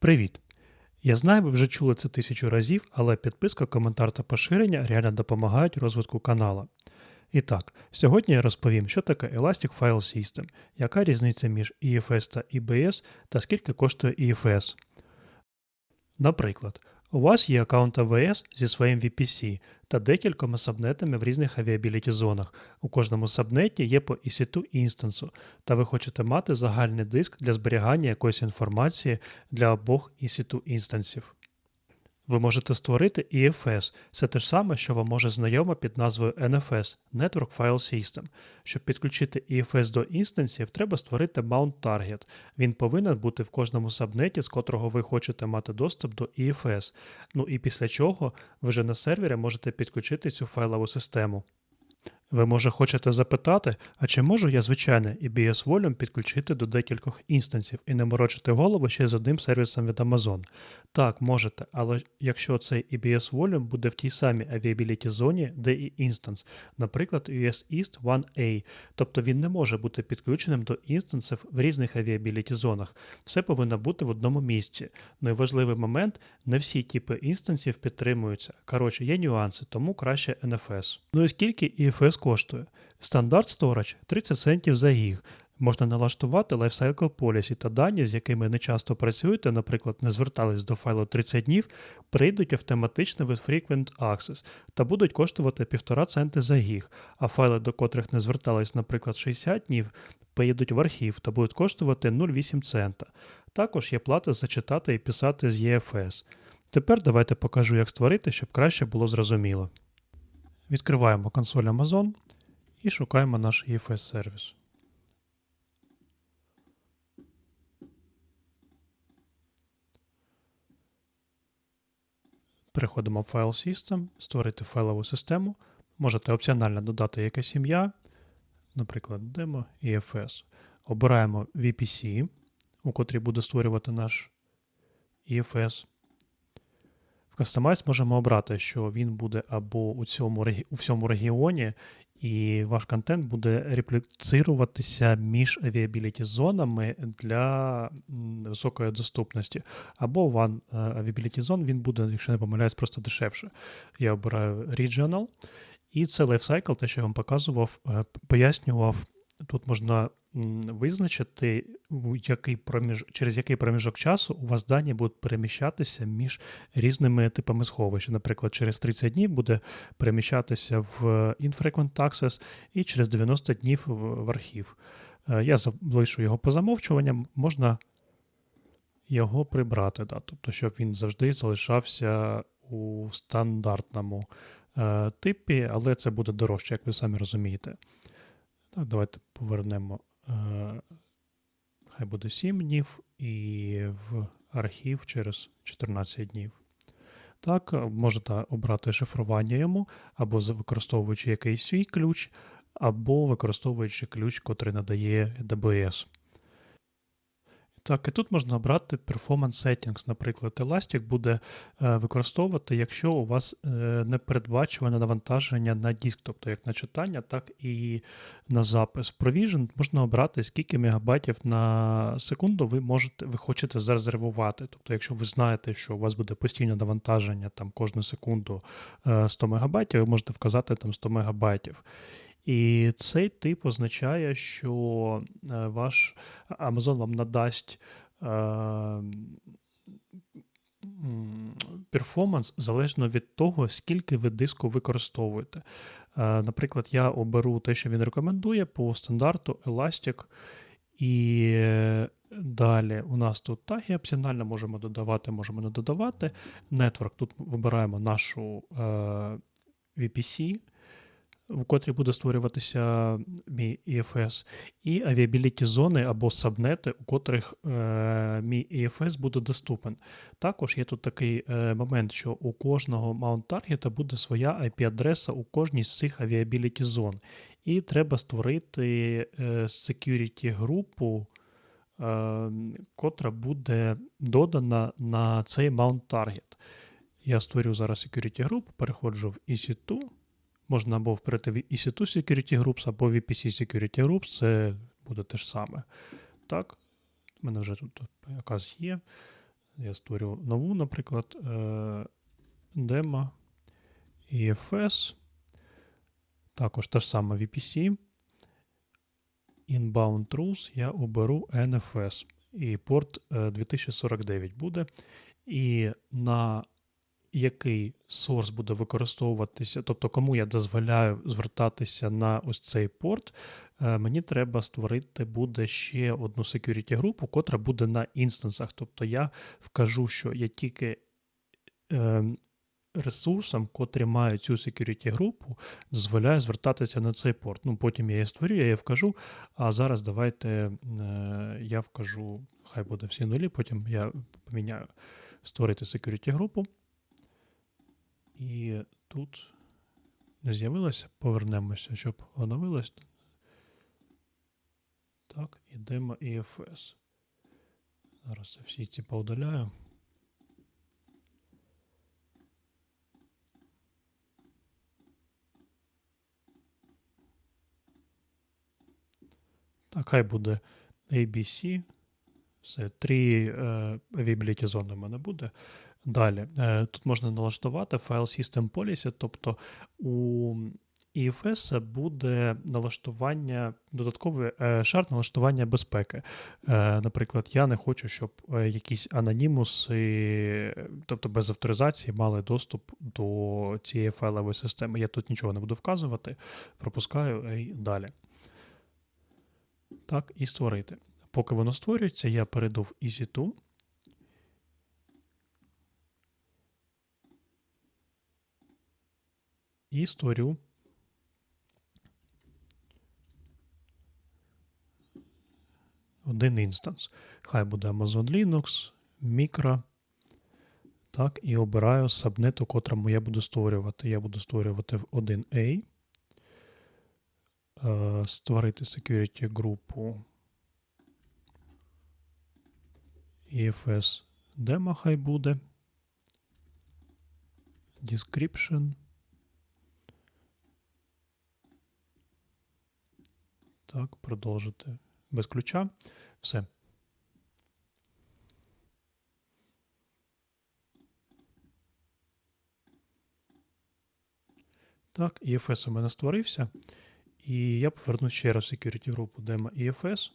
Привіт! Я знаю, ви вже чули це тисячу разів, але підписка, коментар та поширення реально допомагають розвитку канала. І так, сьогодні я розповім, що таке Elastic File System, яка різниця між EFS та EBS та скільки коштує EFS. Наприклад, у вас є аккаунт АВС зі своїм VPC та декількома сабнетами в різних авіабіліті зонах. У кожному сабнеті є по EC2 інстансу, та ви хочете мати загальний диск для зберігання якоїсь інформації для обох EC2 інстансів. Ви можете створити EFS. Це те ж саме, що вам може знайомо під назвою NFS Network File System. Щоб підключити EFS до інстансів, треба створити Mount Target. Він повинен бути в кожному сабнеті, з котрого ви хочете мати доступ до EFS. Ну і після чого ви вже на сервері можете підключити цю файлову систему. Ви, може, хочете запитати, а чи можу я звичайний EBS Volume підключити до декількох інстансів і не морочити голову ще з одним сервісом від Amazon? Так, можете, але якщо цей EBS Volume буде в тій самій авіабіліті зоні, де і інстанс, наприклад, US East 1A, тобто він не може бути підключеним до інстансів в різних авіабіліті зонах. Все повинно бути в одному місці. Ну і важливий момент, не всі типи інстансів підтримуються. Коротше, є нюанси, тому краще NFS. Ну і скільки EFS коштує? Стандарт Storage 30 центів за гіг. Можна налаштувати Lifecycle Policy та дані, з якими не часто працюєте, наприклад, не звертались до файлу 30 днів, прийдуть автоматично від Frequent Access та будуть коштувати 1,5 центи за гіг, а файли, до котрих не звертались, наприклад, 60 днів, поїдуть в архів та будуть коштувати 0,8 цента. Також є плата за читати і писати з EFS. Тепер давайте покажу, як створити, щоб краще було зрозуміло. Відкриваємо консоль Amazon і шукаємо наш EFS сервіс. Переходимо в файл System, створити файлову систему. Можете опціонально додати якесь ім'я, наприклад, demo EFS. Обираємо VPC, у котрій буде створювати наш EFS. В можемо обрати, що він буде або у цьому, у всьому регіоні, і ваш контент буде репліцируватися між авіабіліті зонами для високої доступності. Або One Availability Zone він буде, якщо не помиляюсь, просто дешевше. Я обираю Regional. І це лайфсайкл, те, що я вам показував, е, пояснював. Тут можна визначити, який проміж... через який проміжок часу у вас дані будуть переміщатися між різними типами сховища. Наприклад, через 30 днів буде переміщатися в Infrequent Access і через 90 днів в, в архів. Е, Я залишу його по замовчуванням, можна його прибрати, да, тобто, щоб він завжди залишався у стандартному е, типі, але це буде дорожче, як ви самі розумієте. Так, давайте повернемо. Е, хай буде 7 днів і в архів через 14 днів. Так, е, можете обрати шифрування йому, або використовуючи якийсь свій ключ, або використовуючи ключ, котрий надає DBS. Так, і тут можна обрати Performance Settings. Наприклад, Elastic буде е, використовувати, якщо у вас е, не передбачуване навантаження на диск, тобто як на читання, так і на запис. Provision можна обрати, скільки мегабайтів на секунду ви можете, ви хочете зарезервувати. Тобто, якщо ви знаєте, що у вас буде постійне навантаження там кожну секунду е, 100 мегабайтів, ви можете вказати там 100 мегабайтів. І цей тип означає, що е, ваш Amazon вам надасть е, перформанс залежно від того, скільки ви диску використовуєте. Е, Наприклад, я оберу те, що він рекомендує по стандарту Elastic. І далі у нас тут таги опціонально можемо додавати, можемо не додавати. Network тут вибираємо нашу VPC в котрій буде створюватися мій EFS, і авіабіліті зони або сабнети, у котрих е, мій EFS буде доступен. Також є тут такий е, момент, що у кожного Mount Target буде своя IP-адреса у кожній з цих авіабіліті зон. І треба створити е, security групу. е, Котра буде додана на цей Mount Target. Я створю зараз security групу, переходжу в EC2, Можна або вперед в EC2 Security Groups, або VPC Security Groups, це буде те ж саме. Так, у мене вже тут якась є. Я створю нову, наприклад, е, demo EFS. Також та ж сама VPC. Inbound Rules я оберу NFS. І порт е, 2049 буде. І на який сорс буде використовуватися, тобто кому я дозволяю звертатися на ось цей порт, е, мені треба створити буде ще одну security групу, котра буде на інстансах. Тобто я вкажу, що я тільки е, ресурсам, котрі мають цю security групу, дозволяю звертатися на цей порт. Ну, потім я її створю, я її вкажу. А зараз давайте е, я вкажу, хай буде всі нулі, потім я поміняю створити security групу. І тут не з'явилося, повернемося, щоб оновилось. Так, ідемо EFS. Зараз всі ці поудаляю. Так, хай буде ABC. Все, три е, availability зони в мене буде. Далі. Е, тут можна налаштувати файл System Policy, тобто у EFS буде налаштування, додатковий е, шар налаштування безпеки. Е, наприклад, я не хочу, щоб якісь анонімуси, тобто без авторизації, мали доступ до цієї файлової системи. Я тут нічого не буду вказувати, пропускаю і далі. Так, і створити. Поки воно створюється, я перейду в EasyTool. І створю один інстанс. Хай буде Amazon Linux, Micro. Так, і обираю сабнет, у котрому я буду створювати. Я буду створювати в 1A. Е, створити security групу EFS demo хай буде. Description. Так, продовжити без ключа. Все. Так, EFS у мене створився. І я поверну ще раз security групу demo EFS.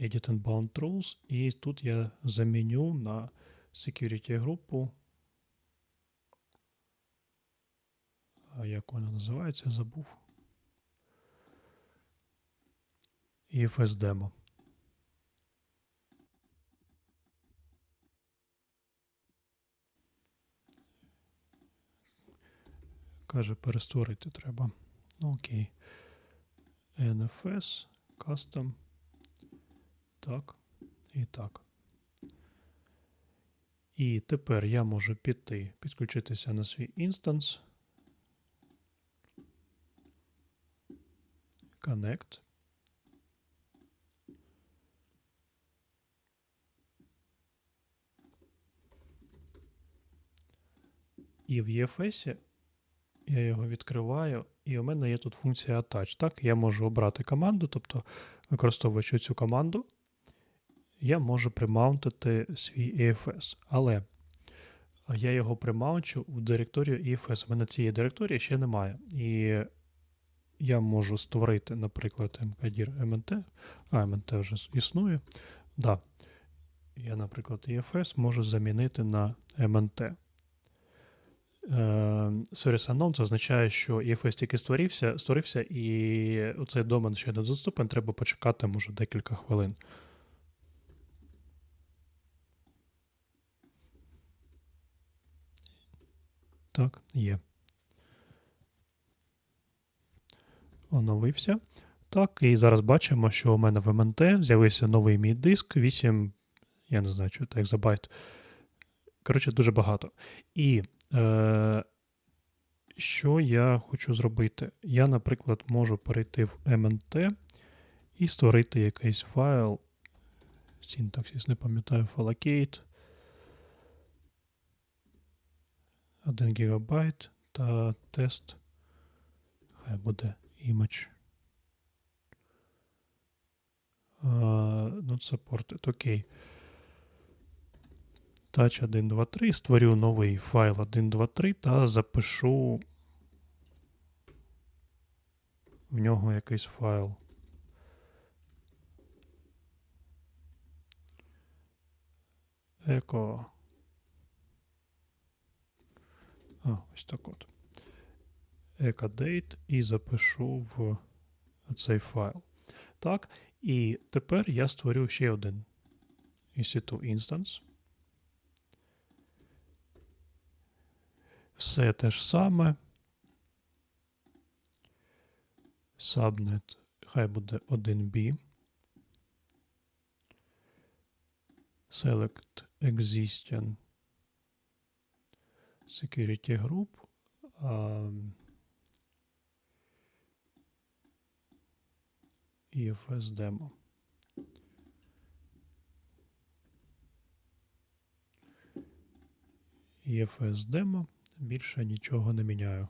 Edit and Bound Rules. І тут я заміню на security групу. Як вона називається, забув. EFS Demo. Каже, перестворити треба. Окей. NFS, Custom. Так. І так. І тепер я можу піти, підключитися на свій інстанс. Connect. І в EFS я його відкриваю, і у мене є тут функція Attach. Так, я можу обрати команду, тобто, використовуючи цю команду, я можу примаунтити свій EFS. Але я його примаунчу в директорію EFS. У мене цієї директорії ще немає. І я можу створити, наприклад, mkdir MNT. А, MNT вже існує. Да. Я, наприклад, EFS можу замінити на MNT. Service Unknown це означає, що EFS тільки створився, створився, і цей домен ще не доступен, треба почекати, може, декілька хвилин. Так, є. Оновився. Так, і зараз бачимо, що у мене в МНТ з'явився новий мій диск 8, я не знаю, що це екзабайт. Коротше, дуже багато. І Е, Що я хочу зробити? Я, наприклад, можу перейти в MNT і створити якийсь файл. Синтаксис, не пам'ятаю, allocate. 1 ГБ та тест. Хай буде image. Not supported. Окей. Touch 1, 2, 3, створю новий файл 1, 2, 3 та запишу в нього якийсь файл. Еко. А, ось так от. Ecodate і запишу в цей файл. Так, і тепер я створю ще один EC2 instance. Все те ж саме. Subnet, хай буде 1B. Select existing security group. Um, EFS demo. EFS demo. Більше нічого не міняю.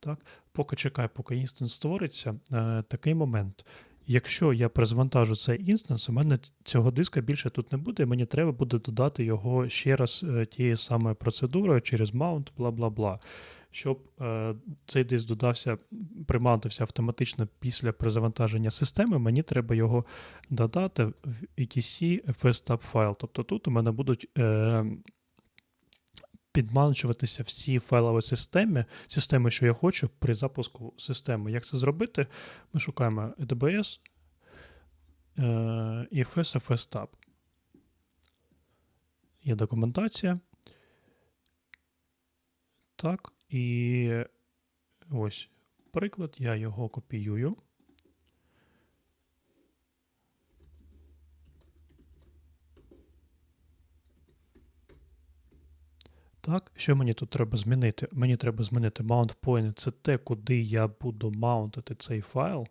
Так, поки чекаю, поки інстанс створиться, е, такий момент. Якщо я перезвантажу цей інстанс, у мене цього диска більше тут не буде, і мені треба буде додати його ще раз е, тією самою процедурою через маунт, бла бла бла. Щоб е, цей диск додався, примаунтився автоматично після перезавантаження системи, мені треба його додати в etc fstab файл. Тобто тут у мене будуть е, підманчуватися всі файлові системи, системи, що я хочу, при запуску системи. Як це зробити? Ми шукаємо AWS е, і FS FSTab. Є документація. Так, і ось приклад, я його копіюю. Так, що мені тут треба змінити? Мені треба змінити mount point. Це те, куди я буду маунтити цей файл.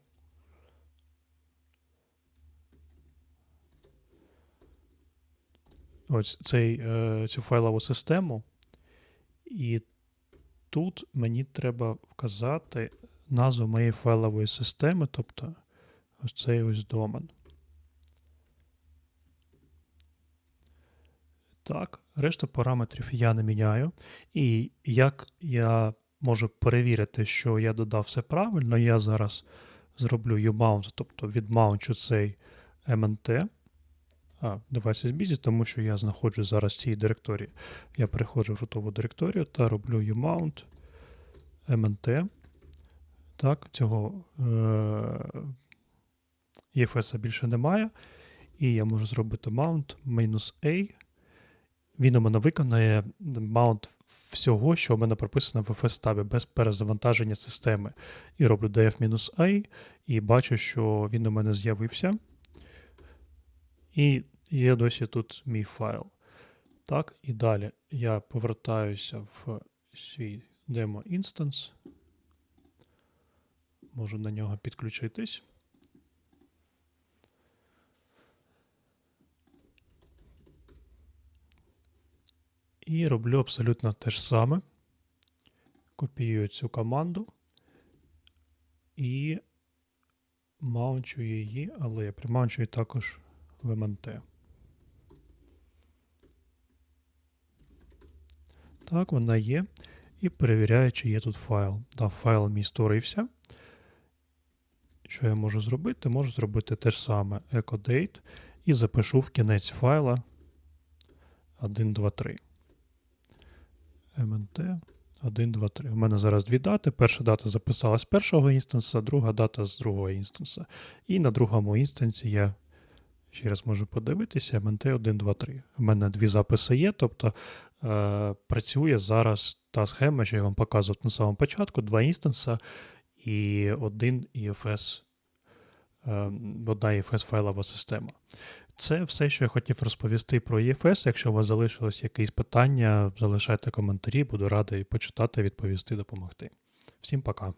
Ось цей, е, цю файлову систему. І тут мені треба вказати назву моєї файлової системи, тобто ось цей ось домен. Так, решту параметрів я не міняю. І як я можу перевірити, що я додав все правильно, я зараз зроблю umount, тобто відмаунчу цей MNT. А, device is busy, тому що я знаходжусь зараз в цій директорії. Я переходжу в рутову директорію та роблю umount MNT. Так, цього е- EFS більше немає. І я можу зробити mount "-a". Він у мене виконає маунт всього, що у мене прописано в FS-табі без перезавантаження системи. І роблю df-a, і бачу, що він у мене з'явився. І є досі тут мій файл. Так, і далі я повертаюся в свій демо інстанс. Можу на нього підключитись. І роблю абсолютно те ж саме. Копіюю цю команду і маунчу її, але я примаунчую також в MNT. Так, вона є. І перевіряю, чи є тут файл. Так, файл мій створився. Що я можу зробити? Можу зробити те ж саме ecodate і запишу в кінець файла 1, 2, 3. MNT 1, 2, 3. У мене зараз дві дати. Перша дата записалась з першого інстанса, друга дата з другого інстанса. І на другому інстансі я ще раз можу подивитися, MNT 1, 2, 3. У мене дві записи є, тобто е, працює зараз та схема, що я вам показував на самому початку, два інстанса і один EFS, е, одна EFS файлова система. Це все, що я хотів розповісти про EFS. Якщо у вас залишилось якісь питання, залишайте коментарі, буду радий почитати, відповісти, допомогти. Всім пока.